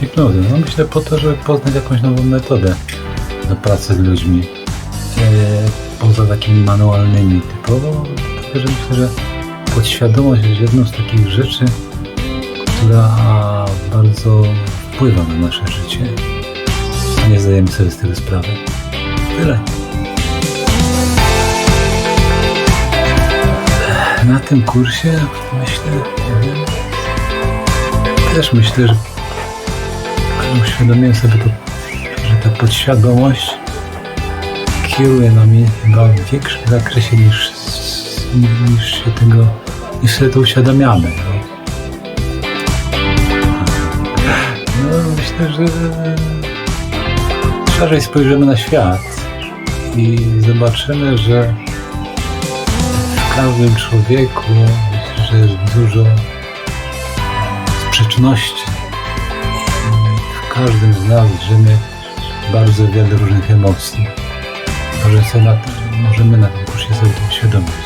hipnozy? No myślę po to, żeby poznać jakąś nową metodę do pracy z ludźmi. E, poza takimi manualnymi typowo, tylko że myślę, że podświadomość jest jedną z takich rzeczy, która bardzo wpływa na nasze życie. A nie zdajemy sobie z tego sprawy. Tyle. Na tym kursie myślę, też myślę, że uświadomiłem sobie to, że ta podświadomość kieruje nami chyba w większym zakresie niż, niż się tego, niż sobie to uświadamiamy. No, no myślę, że szerzej spojrzymy na świat i zobaczymy, że w każdym człowieku myślę, że jest dużo sprzeczności. Każdym z nas drzemie bardzo wiele różnych emocji. Sobie na, możemy na tym kursie sobie to uświadomić.